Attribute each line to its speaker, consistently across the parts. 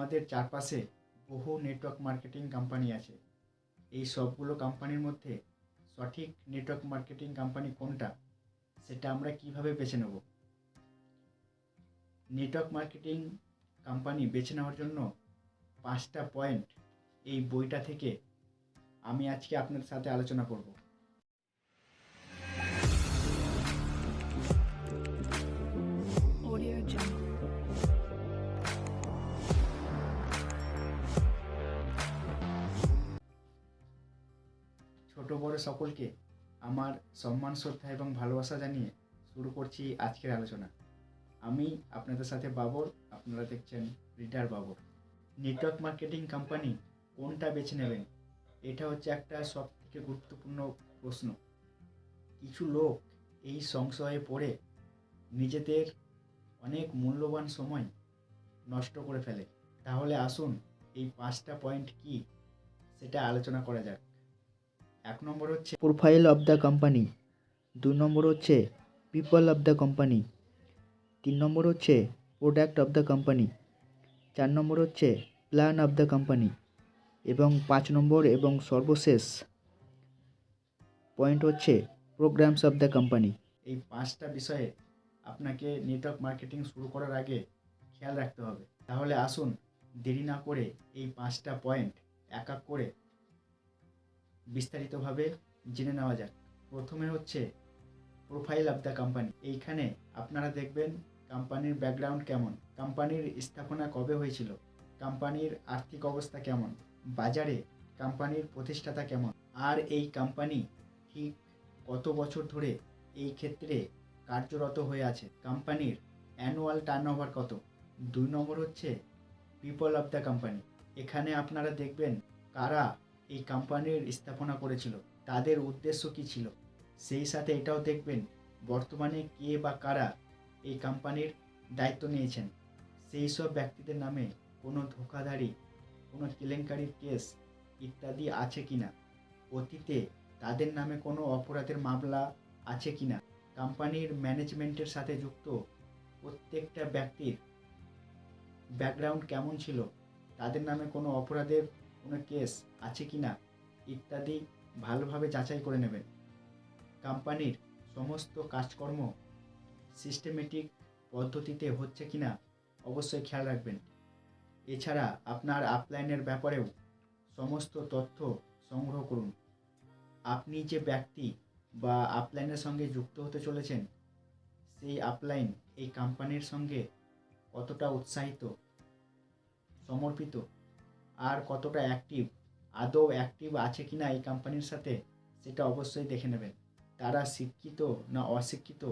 Speaker 1: আমাদের চারপাশে বহু নেটওয়ার্ক মার্কেটিং কোম্পানি আছে। এই সবগুলো কোম্পানির মধ্যে সঠিক নেটওয়ার্ক মার্কেটিং কোম্পানি কোনটা, সেটা আমরা কীভাবে বেছে নেব? নেটওয়ার্ক মার্কেটিং কোম্পানি বেছে নেওয়ার জন্য পাঁচটা পয়েন্ট এই বইটা থেকে আমি আজকে আপনাদের সাথে আলোচনা করব। ছোট বড় সকলকে আমার সম্মান, শ্রদ্ধা এবং ভালোবাসা জানিয়ে শুরু করছি আজকের আলোচনা। আমি আপনাদের সাথে বাবর, আপনারা দেখছেন reader Babar. Network marketing company কোনটা বেছে নেবেন? এটা হচ্ছে একটা সব থেকে গুরুত্বপূর্ণ প্রশ্ন। কিছু লোক এই সংশয়ে পড়ে নিজেদের অনেক মূল্যবান সময় নষ্ট করে ফেলে। তাহলে আসুন এই পাঁচটা পয়েন্ট কি সেটা আলোচনা করা যাক। এক নম্বর হচ্ছে
Speaker 2: প্রোফাইল অফ দ্য কোম্পানি। দুই নম্বর হচ্ছে পিপল অফ দ্য কোম্পানি। তিন নম্বর হচ্ছে প্রোডাক্ট অফ দ্য কোম্পানি। চার নম্বর হচ্ছে প্ল্যান অফ দ্য কোম্পানি। এবং পাঁচ নম্বর এবং সর্বশেষ পয়েন্ট হচ্ছে প্রোগ্রামস অফ দ্য কোম্পানি।
Speaker 1: এই পাঁচটা বিষয়ে আপনাকে নেটওয়ার্ক মার্কেটিং শুরু করার আগে খেয়াল রাখতে হবে। তাহলে আসুন দেরি না করে এই পাঁচটা পয়েন্ট এক এক করে বিস্তারিতভাবে জেনে নেওয়া যাক। প্রথমে হচ্ছে প্রোফাইল অফ দ্য কোম্পানি। এইখানে আপনারা দেখবেন কোম্পানির ব্যাকগ্রাউন্ড কেমন, কোম্পানির স্থাপনা কবে হয়েছিল, কোম্পানির আর্থিক অবস্থা কেমন, বাজারে কোম্পানির প্রতিষ্ঠাতা কেমন, আর এই কোম্পানি ঠিক কত বছর ধরে এই ক্ষেত্রে কার্যরত হয়ে আছে, কোম্পানির অ্যানুয়াল টার্নওভার কত, দুই নম্বর হচ্ছে পিপল অফ দ্য কোম্পানি এখানে আপনারা দেখবেন কারা এই কোম্পানির স্থাপনা করেছিল। তাদের উদ্দেশ্য কী ছিল? সেই সাথে এটাও দেখবেন, বর্তমানে কে বা কারা এই কোম্পানির দায়িত্ব নিয়েছেন। সেই সব ব্যক্তিদের নামে কোনো ধোকাধাড়ি, কোনো কেলেঙ্কারির কেস ইত্যাদি আছে কি না অতীতে তাদের নামে কোনো অপরাধের মামলা আছে কি না কোম্পানির ম্যানেজমেন্টের সাথে যুক্ত প্রত্যেকটা ব্যক্তির ব্যাকগ্রাউন্ড কেমন ছিল? তাদের নামে কোনো অপরাধের কোনো কেস আছে কি না, ইত্যাদি ভালোভাবে যাচাই করে নেবেন। কোম্পানির সমস্ত কাজকর্ম সিস্টেমেটিক পদ্ধতিতে হচ্ছে কি না, অবশ্যই খেয়াল রাখবেন। এছাড়া আপনার আপলাইনের ব্যাপারেও সমস্ত তথ্য সংগ্রহ করুন। আপনি যে ব্যক্তি বা আপলাইনের সঙ্গে যুক্ত হতে চলেছেন, সেই আপলাইন এই কোম্পানির সঙ্গে কতটা উৎসাহিত, সমর্পিত আর কতটা অ্যাক্টিভ আদৌ অ্যাক্টিভ আছে কি না এই কোম্পানির সাথে, সেটা অবশ্যই দেখে নেবেন। তারা শিক্ষিত না অশিক্ষিত,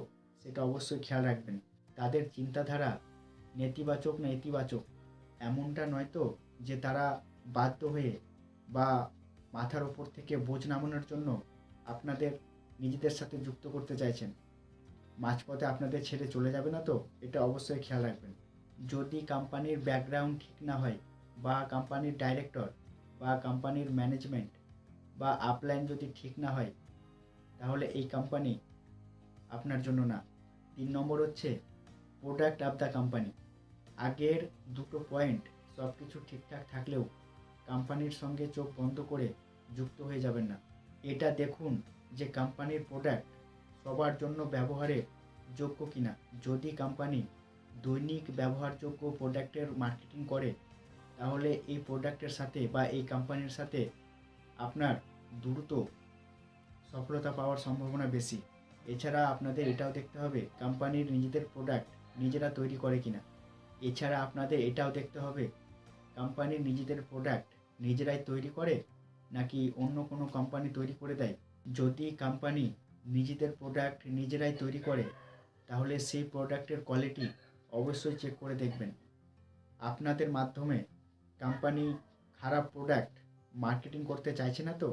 Speaker 1: সেটা অবশ্যই খেয়াল রাখবেন। তাদের চিন্তাধারা নেতিবাচক না ইতিবাচক, এমনটা নয় তো যে তারা বাধ্য হয়ে বা মাথার ওপর থেকে বোঝ নামানোর জন্য আপনাদের নিজেদের সাথে যুক্ত করতে চাইছেন। মাঝপথে আপনাদের ছেড়ে চলে যাবে না তো, এটা অবশ্যই খেয়াল রাখবেন। যদি কোম্পানির ব্যাকগ্রাউন্ড ঠিক না হয় বা কোম্পানির ডাইরেক্টর বা কোম্পানির ম্যানেজমেন্ট বা আপলাইন যদি ঠিক না হয়, তাহলে এই কোম্পানি আপনার জন্য না। তিন নম্বর হচ্ছে প্রোডাক্ট অফ দ্য কোম্পানি আগের দুটো পয়েন্ট সব কিছু ঠিকঠাক থাকলেও কোম্পানির সঙ্গে চোখ বন্ধ করে যুক্ত হয়ে যাবেন না। এটা দেখুন যে কোম্পানির প্রোডাক্ট সবার জন্য ব্যবহারের যোগ্য কিনা। যদি কোম্পানি দৈনিক ব্যবহারযোগ্য প্রোডাক্টের মার্কেটিং করে তাহলে এই প্রোডাক্টের সাথে বা এই কোম্পানির সাথে আপনার দ্রুত সফলতা পাওয়ার সম্ভাবনা বেশি। এছাড়া আপনাদের এটাও দেখতে হবে কোম্পানির নিজেদের প্রোডাক্ট নিজেরা তৈরি করে কিনা। এছাড়া আপনাদের এটাও দেখতে হবে কোম্পানির নিজেদের প্রোডাক্ট নিজেরাই তৈরি করে নাকি অন্য কোনো কোম্পানি তৈরি করে দেয়। যদি কোম্পানি নিজেদের প্রোডাক্ট নিজেরাই তৈরি করে তাহলে সেই প্রোডাক্টের কোয়ালিটি অবশ্যই চেক করে দেখবেন। আপনাদের মাধ্যমে কোম্পানি খারাপ প্রোডাক্ট মার্কেটিং করতে চাইছে না তো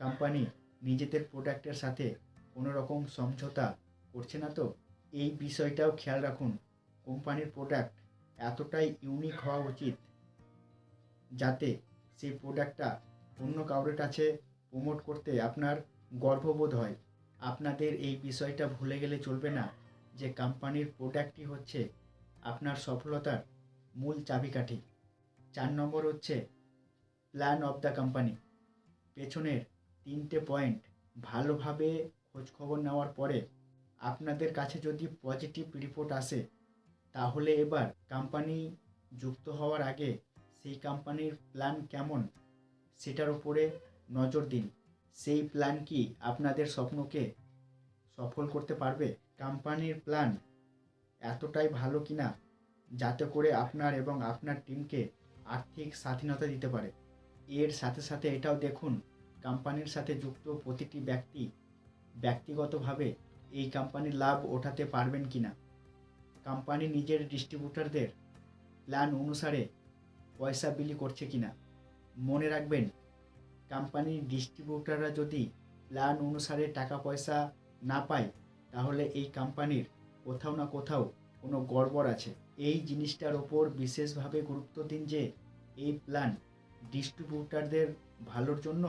Speaker 1: কোম্পানি নিজেদের প্রোডাক্টের সাথে কোনো রকম সমঝোতা করছে না তো, এই বিষয়টাও খেয়াল রাখুন কোম্পানির প্রোডাক্ট এতটাই ইউনিক হওয়া উচিত যাতে সেই প্রোডাক্টটা অন্য কাউরের কাছে প্রমোট করতে আপনার গর্ববোধ হয়। আপনাদের এই বিষয়টা ভুলে গেলে চলবে না যে কোম্পানির প্রোডাক্টটি হচ্ছে আপনার সফলতার মূল চাবিকাঠি। চার নম্বর হচ্ছে প্ল্যান অফ দ্য কোম্পানি পেছনের তিনটে পয়েন্ট ভালোভাবে খোঁজখবর নেওয়ার পরে আপনাদের কাছে যদি পজিটিভ রিপোর্ট আসে, তাহলে এবার কোম্পানি যুক্ত হওয়ার আগে সেই কোম্পানির প্ল্যান কেমন সেটার উপরে নজর দিন। সেই প্ল্যান কি আপনাদের স্বপ্নকে সফল করতে পারবে? কোম্পানির প্ল্যান এতটাই ভালো কিনা? যাতে করে আপনার এবং আপনার টিমকে আর্থিক স্বাধীনতা দিতে পারে। এর সাথে সাথে এটাও দেখুন, কোম্পানির সাথে যুক্ত প্রতিটি ব্যক্তি ব্যক্তিগতভাবে এই কোম্পানির লাভ ওঠাতে পারবেন কি না কোম্পানি নিজের ডিস্ট্রিবিউটারদের প্ল্যান অনুসারে পয়সা বিলি করছে কি না মনে রাখবেন কোম্পানির ডিস্ট্রিবিউটাররা যদি প্ল্যান অনুসারে টাকা পয়সা না পায়, তাহলে এই কোম্পানির কোথাও না কোথাও কোনো গড়বড় আছে। এই জিনিসটার ওপর বিশেষভাবে গুরুত্ব দিন যে, এই প্ল্যান ডিস্ট্রিবিউটারদের ভালোর জন্য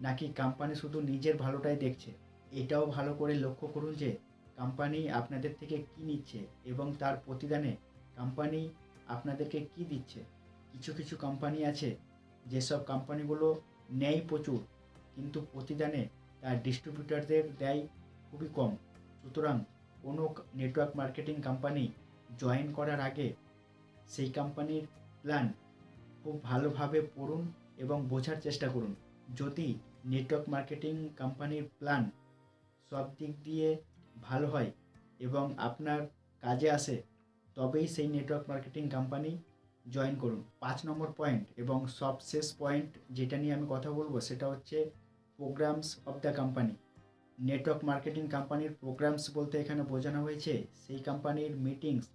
Speaker 1: নাকি কোম্পানি শুধু নিজের ভালোটাই দেখছে? এটাও ভালো করে লক্ষ্য করুন যে কোম্পানি আপনাদের থেকে কি নিচ্ছে এবং তার প্রতিদানে কোম্পানি আপনাদেরকে কি দিচ্ছে। কিছু কিছু কোম্পানি আছে, যেসব কোম্পানিগুলো নেয় প্রচুর, কিন্তু প্রতিদানে তার ডিস্ট্রিবিউটারদের দেয় খুবই কম। সুতরাং কোনো নেটওয়ার্ক মার্কেটিং কোম্পানি জয়েন করার আগে সেই কোম্পানির প্ল্যান খুব ভালোভাবে পড়ুন এবং বোঝার চেষ্টা করুন। যদি নেটওয়ার্ক মার্কেটিং কোম্পানির প্ল্যান সব দিক দিয়ে ভালো হয় এবং আপনার কাজে আসে, তবেই সেই নেটওয়ার্ক মার্কেটিং কোম্পানি জয়েন করুন। পাঁচ নম্বর পয়েন্ট এবং সবশেষ পয়েন্ট যেটা নিয়ে আমি কথা বলব সেটা হচ্ছে programs of the company network marketing কোম্পানির প্রোগ্রামস বলতে এখানে বোঝানো হয়েছে। সেই কোম্পানির মিটিংস,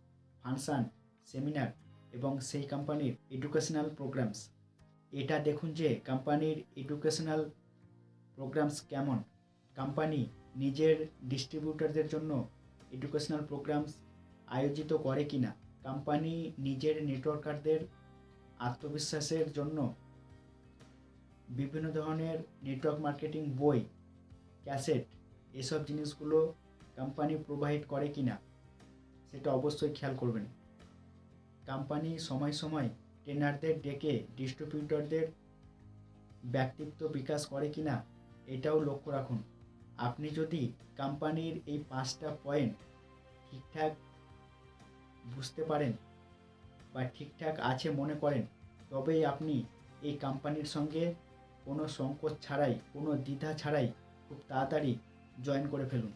Speaker 1: ফাংশন, সেমিনার এবং সেই কোম্পানির এডুকেশনাল প্রোগ্রামস। এটা দেখুন যে কোম্পানির এডুকেশনাল প্রোগ্রামস কেমন। কোম্পানি নিজের ডিস্ট্রিবিউটারদের জন্য এডুকেশনাল প্রোগ্রামস আয়োজিত করে কি না কোম্পানি নিজের নেটওয়ার্কারদের আত্মবিশ্বাসের জন্য বিভিন্ন ধরনের নেটওয়ার্ক মার্কেটিং বই ক্যাসেট, এসব জিনিসগুলো কোম্পানি প্রোভাইড করে কি না সেটা অবশ্যই খেয়াল করবেন। কোম্পানি সময় সময় ট্রেনারদের ডেকে ডিস্ট্রিবিউটরদের ব্যক্তিত্ব বিকাশ করে কি না এটাও লক্ষ্য রাখুন। আপনি যদি কোম্পানির এই পাঁচটা পয়েন্ট ঠিকঠাক বুঝতে পারেন বা ঠিকঠাক আছে মনে করেন, তবেই আপনি এই কোম্পানির সঙ্গে কোনো সংকোচ ছাড়াই, কোনো দ্বিধা ছাড়াই খুব তাড়াতাড়ি জয়েন করে ফেলুন।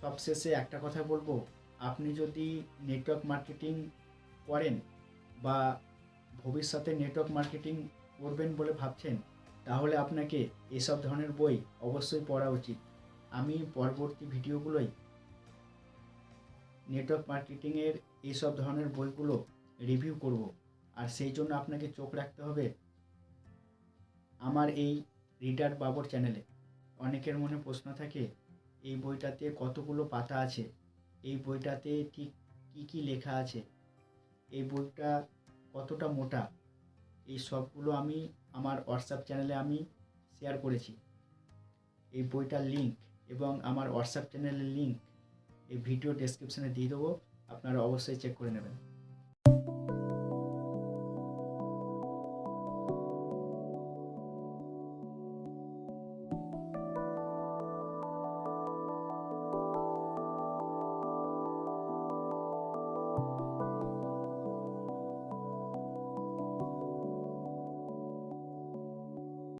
Speaker 1: সবশেষে একটা কথা বলব, আপনি যদি নেটওয়ার্ক মার্কেটিং করেন বা ভবিষ্যতে নেটওয়ার্ক মার্কেটিং করবেন বলে ভাবছেন, তাহলে আপনাকে এসব ধরনের বই অবশ্যই পড়া উচিত। আমি পরবর্তী ভিডিওগুলোই নেটওয়ার্ক মার্কেটিংয়ের এইসব ধরনের বইগুলো রিভিউ করব। আর সেই জন্য আপনাকে চোখ রাখতে হবে আমার এই রিডার বাবর চ্যানেলে অনেকের মনে প্রশ্ন থাকে, এই বইটাতে কতগুলো পাতা আছে? এই বইটাতে ঠিক কী কী লেখা আছে? এই বইটা কতটা মোটা? এই সবগুলো আমি আমার হোয়াটসঅ্যাপ চ্যানেলে আমি শেয়ার করেছি। এই বইটার লিঙ্ক এবং আমার হোয়াটসঅ্যাপ চ্যানেলের লিঙ্ক এই ভিডিও ডেসক্রিপশানে দিয়ে দেবো, আপনারা অবশ্যই চেক করে নেবেন।